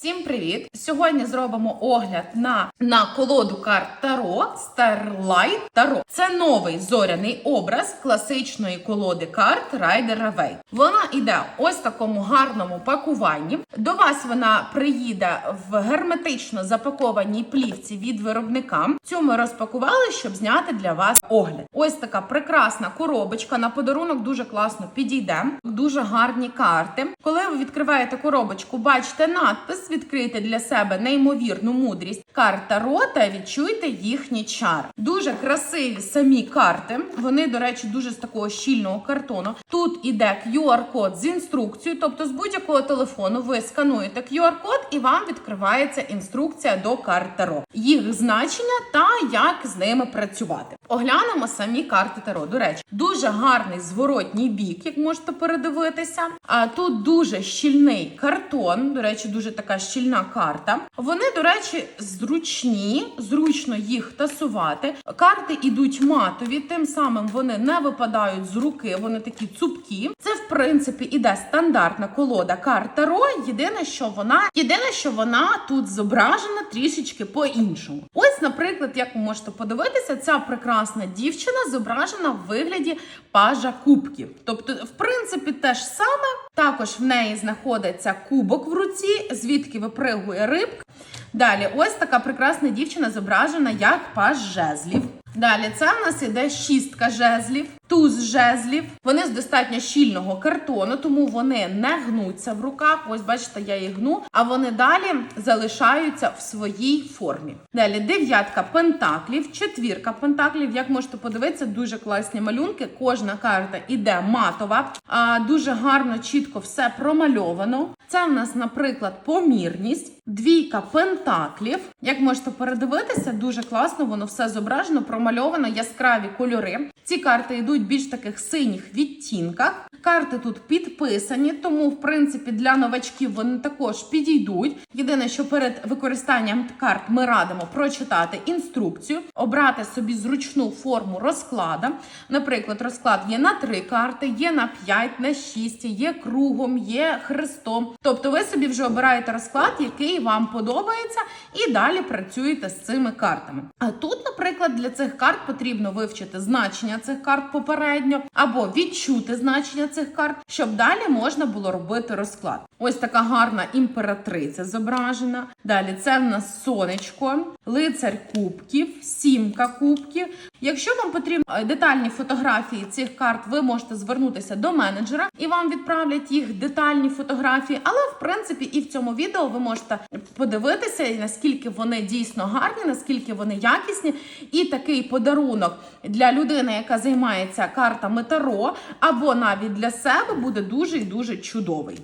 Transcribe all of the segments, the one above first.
Всім привіт! Сьогодні зробимо огляд на, на колоду карт Таро Starlight Таро. Це новий зоряний образ класичної колоди карт Rider Away. Вона йде ось такому гарному пакуванні. До вас вона приїде в герметично запакованій плівці від виробника. Цю ми розпакували, щоб зняти для вас огляд. Ось така прекрасна коробочка на подарунок дуже класно підійде. Дуже гарні карти. Коли ви відкриваєте коробочку, бачите надпис, відкрийте для себе неймовірну мудрість карт Таро та відчуйте їхній чар. Дуже красиві самі карти. Вони, до речі, дуже з такого щільного картону. Тут іде QR-код з інструкцією, тобто з будь-якого телефону ви скануєте QR-код і вам відкривається інструкція до карт Таро, їх значення та як з ними працювати. Оглянемо самі карти Таро. До речі, дуже гарний зворотній бік, як можете передивитися. А тут дуже щільний картон. До речі, дуже така щільна карта. Вони, до речі, зручні, зручно їх тасувати. Карти ідуть матові, тим самим вони не випадають з руки, вони такі цупкі. Це в принципі іде стандартна колода карт Таро. Єдине, що вона єдине, що вона тут зображена трішечки по-іншому. Ось, наприклад, як ви можете подивитися, ця прекрасна дівчина зображена в вигляді пажа кубків. Тобто, в принципі, те ж саме. Також в неї знаходиться кубок в руці, звідки випригує рибка. Далі, ось така прекрасна дівчина зображена як паж жезлів. Далі це в нас іде шістка жезлів, туз жезлів. Вони з достатньо щільного картону, тому вони не гнуться в руках. Ось бачите, я їх гну, а вони далі залишаються в своїй формі. Далі дев'ятка пентаклів, четвірка пентаклів. Як можете подивитися, дуже класні малюнки. Кожна карта іде матова, дуже гарно, чітко все промальовано. Це в нас, наприклад, помірність. Двійка пентаклів. Як можете передивитися, дуже класно, воно все зображено, промальовано, яскраві кольори. Ці карти йдуть більш таких синіх відтінках. Карти тут підписані, тому в принципі для новачків вони також підійдуть. Єдине, що перед використанням карт ми радимо прочитати інструкцію, обрати собі зручну форму розклада. Наприклад, розклад є на три карти, є на 5, на 6, є кругом, є хрестом. Тобто ви собі вже обираєте розклад, який вам подобається, і далі працюєте з цими картами. А тут, наприклад, для цих карт потрібно вивчити значення цих карт попередньо або відчути значення цих карт, щоб далі можна було робити розклад. Ось така гарна імператриця зображена. Далі це в нас сонечко, лицар кубків, сімка кубків. Якщо вам потрібні е, детальні фотографії цих карт, ви можете звернутися до менеджера і вам відправлять їх детальні фотографії. Але в принципі і в цьому відео ви можете подивитися, наскільки вони дійсно гарні, наскільки вони якісні. І такий подарунок для людини, яка займається картами Таро, або навіть для себе буде дуже і дуже чудовий.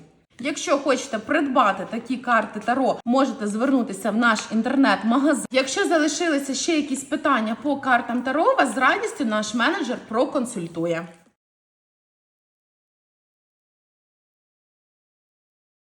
Якщо хочете придбати такі карти Таро, можете звернутися в наш інтернет-магазин. Якщо залишилися ще якісь питання по картам Таро, вас з радістю наш менеджер проконсультує.